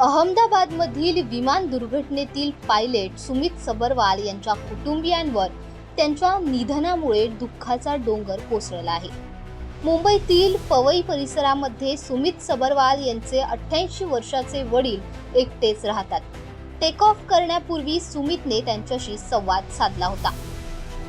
अहमदाबादमधील विमान दुर्घटनेतील पायलट सुमित सबरवाल यांच्या कुटुंबियांवर त्यांच्या निधनामुळे दुःखाचा डोंगर कोसळला आहे. मुंबईतील पवई परिसरामध्ये सुमित सबरवाल यांचे अठ्ठ्याऐंशी वर्षाचे वडील एकटेच राहतात. टेक ऑफ करण्यापूर्वी सुमितने त्यांच्याशी संवाद साधला होता.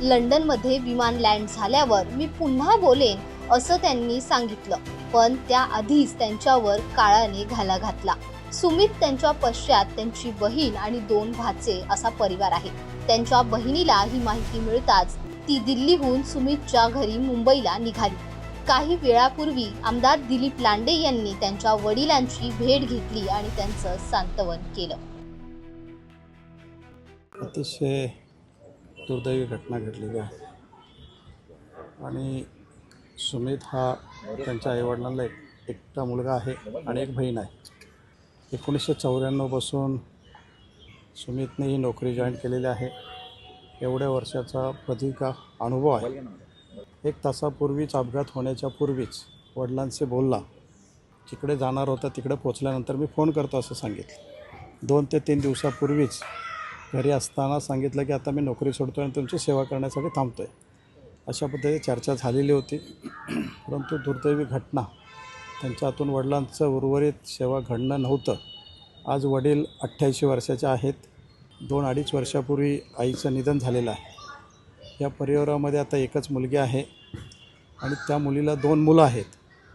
लंडनमध्ये विमान लँड झाल्यावर मी पुन्हा बोलेन असं त्यांनी सांगितलं. पण त्याआधीच त्यांच्यावर काळाने घाला घातला. सुमित त्यांच्या पश्चात त्यांची बहीण आणि दोन भाचे असा परिवार आहे. त्यांच्या बहिणीला ही माहिती मिळताच ती दिल्लीहून सुमितच्या घरी मुंबईला निघाली. काही वेळापूर्वी आमदार दिलीप लांडे यांनी त्यांच्या वडिलांची भेट घेतली आणि त्यांचं सांत्वन केलं. अतिशय दुर्दैवी घटना घडलेली आहे. आणि सुमित हा त्यांच्या आईवडिलांना एक एकटा मुलगा आहे आणि एक बहीण आहे. एकोणीसशे चौऱ्याण्णवपासून सुमितने ही नोकरी जॉईन केलेली आहे. एवढ्या वर्षाचा प्रदीर्घ अनुभव आहे. एक तासापूर्वीच अपघात होण्याच्या पूर्वीच वडिलांशी बोलला. जिकडे जाणार होता तिकडे पोचल्यानंतर मी फोन करतो असं सांगितलं. दोन ते तीन दिवसापूर्वीच घरी असताना सांगितलं की आता मी नोकरी सोडतो आणि तुमची सेवा करण्यासाठी थांबतो आहे अशा पद्धतीने चर्चा झालेली होती. परंतु दुर्दैवी घटना त्यांच्या हातून वडिलांचं उर्वरित सेवा घडणं नव्हतं. आज वडील अठ्ठ्याऐंशी वर्षाचे आहेत. दोन अडीच वर्षापूर्वी आईचं निधन झालेलं आहे. या परिवारामध्ये आता एकच मुलगी आहे आणि त्या मुलीला दोन मुलं आहेत.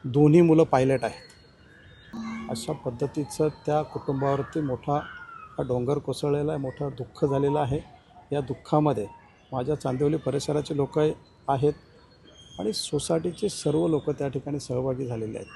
दोन्ही मुलं पायलट आहेत. अशा पद्धतीचं त्या कुटुंबावरती मोठा हा डोंगर कोसळलेला आहे मोठं दुःख झालेलं आहे. या दुःखामध्ये माझ्या चांदिवली परिसराचे लोक आहेत आणि सोसायटीचे सर्व लोक त्या ठिकाणी सहभागी झालेले आहेत.